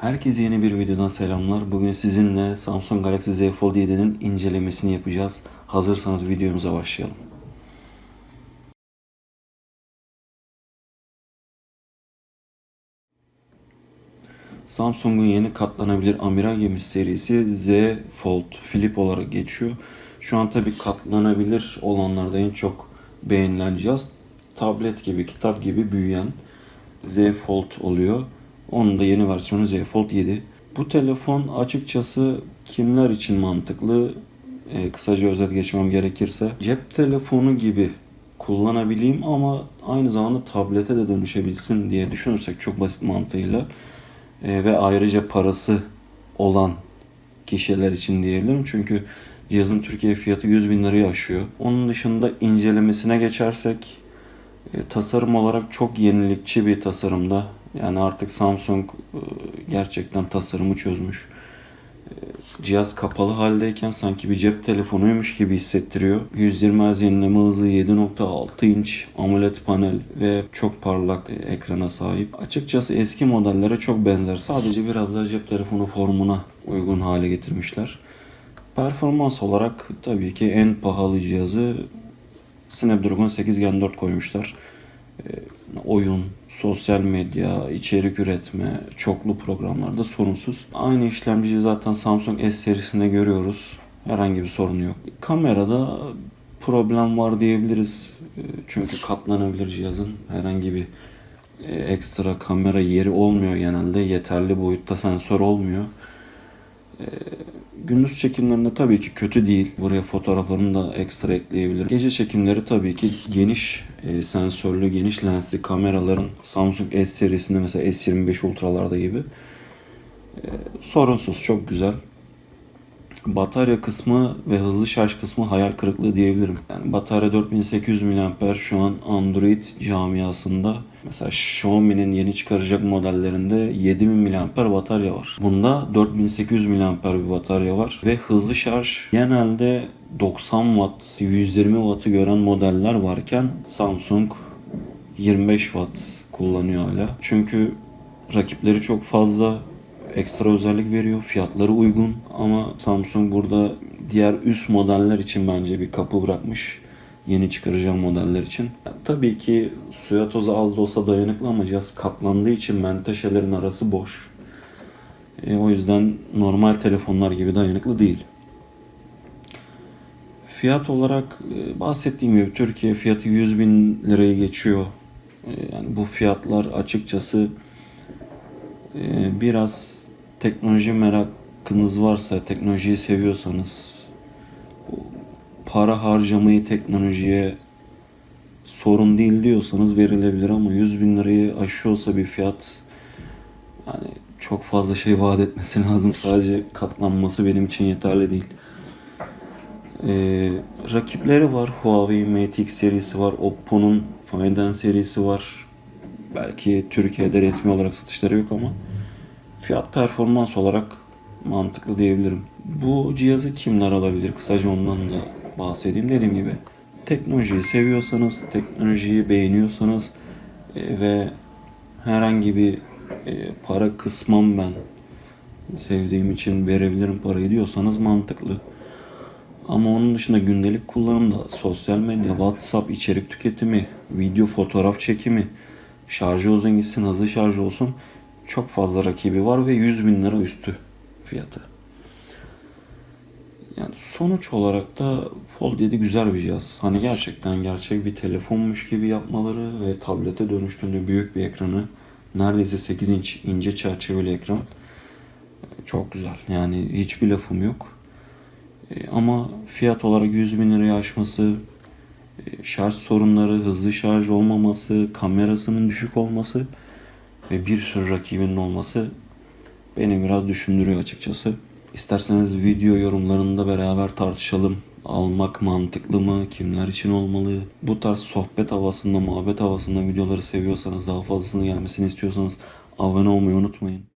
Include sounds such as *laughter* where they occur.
Herkese yeni bir videodan selamlar. Bugün sizinle Samsung Galaxy Z Fold 7'nin incelemesini yapacağız. Hazırsanız videomuza başlayalım. Samsung'un yeni katlanabilir amiral gemisi serisi Z Fold Flip olarak geçiyor. Şu an tabi katlanabilir olanlarda en çok beğenilen cihaz tablet gibi, kitap gibi büyüyen Z Fold oluyor. Onun da yeni versiyonu Z Fold 7. Bu telefon açıkçası kimler için mantıklı? Ee, kısaca özet geçmem gerekirse cep telefonu gibi kullanabileyim ama aynı zamanda tablete de dönüşebilsin diye düşünürsek çok basit mantığıyla e, ve ayrıca parası olan kişiler için diyebilirim. Çünkü cihazın Türkiye fiyatı 100 bin lirayı aşıyor. Onun dışında incelemesine geçersek e, tasarım olarak çok yenilikçi bir tasarımda. Yani artık Samsung e, gerçekten tasarımı çözmüş. E, Cihaz kapalı haldeyken sanki bir cep telefonuymuş gibi hissettiriyor. 120 Hz yenileme hızı 7.6 inç AMOLED panel ve çok parlak ekrana sahip. Açıkçası eski modellere çok benzer. Sadece biraz daha cep telefonu formuna uygun hale getirmişler. Performans olarak tabii ki en pahalı cihazı Snapdragon 8 Gen 4 koymuşlar. Ee, oyun, sosyal medya, içerik üretme, çoklu programlarda sorunsuz. Aynı işlemciyi zaten Samsung S serisinde görüyoruz. Herhangi bir sorun yok. Kamerada problem var diyebiliriz. Ee, Çünkü katlanabilir cihazın herhangi bir e, ekstra kamera yeri olmuyor genelde. Yeterli boyutta sensör olmuyor. Gündüz çekimlerinde tabii ki kötü değil. Buraya fotoğraflarını da ekstra ekleyebilirim. Gece çekimleri tabii ki geniş e, sensörlü, geniş lensli kameraların Samsung S serisinde mesela S25 Ultra'larda gibi e, sorunsuz, çok güzel. Batarya kısmı ve hızlı şarj kısmı hayal kırıklığı diyebilirim. Yani batarya 4800 mAh şu an Android camiasında mesela Xiaomi'nin yeni çıkaracak modellerinde 7000 mAh batarya var. Bunda 4800 mAh bir batarya var ve hızlı şarj genelde 90 Watt, 120 Watt'ı gören modeller varken Samsung 25 Watt kullanıyor hala. Çünkü rakipleri çok fazla ekstra özellik veriyor. Fiyatları uygun ama Samsung burada diğer üst modeller için bence bir kapı bırakmış. Yeni çıkaracağım modeller için. Tabii ki suya toza az da olsa dayanıklı ama cihaz katlandığı için menteşelerin arası boş. E, o yüzden normal telefonlar gibi dayanıklı değil. Fiyat olarak e, bahsettiğim gibi Türkiye fiyatı 100 bin lirayı geçiyor. E, yani bu fiyatlar açıkçası e, biraz teknoloji merakınız varsa, teknolojiyi seviyorsanız, para harcamayı teknolojiye sorun değil diyorsanız verilebilir ama 100 bin lirayı aşıyorsa bir fiyat yani çok fazla şey vaat etmesi *laughs* lazım. Sadece katlanması benim için yeterli değil. Ee, rakipleri var. Huawei Mate X serisi var. Oppo'nun Find N serisi var. Belki Türkiye'de resmi olarak satışları yok ama fiyat performans olarak mantıklı diyebilirim. Bu cihazı kimler alabilir? Kısaca ondan da bahsedeyim. Dediğim gibi teknolojiyi seviyorsanız, teknolojiyi beğeniyorsanız e, ve herhangi bir e, para kısmam ben sevdiğim için verebilirim parayı diyorsanız mantıklı. Ama onun dışında gündelik kullanımda sosyal medya, WhatsApp içerik tüketimi, video fotoğraf çekimi, şarjı uzun gitsin, hızlı şarj olsun çok fazla rakibi var ve 100 bin lira üstü fiyatı. Yani sonuç olarak da Fold 7 güzel bir cihaz. Hani gerçekten gerçek bir telefonmuş gibi yapmaları ve tablete dönüştüğünde büyük bir ekranı neredeyse 8 inç ince çerçeveli ekran çok güzel. Yani hiçbir lafım yok. E, Ama fiyat olarak 100 bin liraya aşması, e, şarj sorunları, hızlı şarj olmaması, kamerasının düşük olması ve bir sürü rakibinin olması beni biraz düşündürüyor açıkçası. İsterseniz video yorumlarında beraber tartışalım. Almak mantıklı mı? Kimler için olmalı? Bu tarz sohbet havasında, muhabbet havasında videoları seviyorsanız, daha fazlasını gelmesini istiyorsanız abone olmayı unutmayın.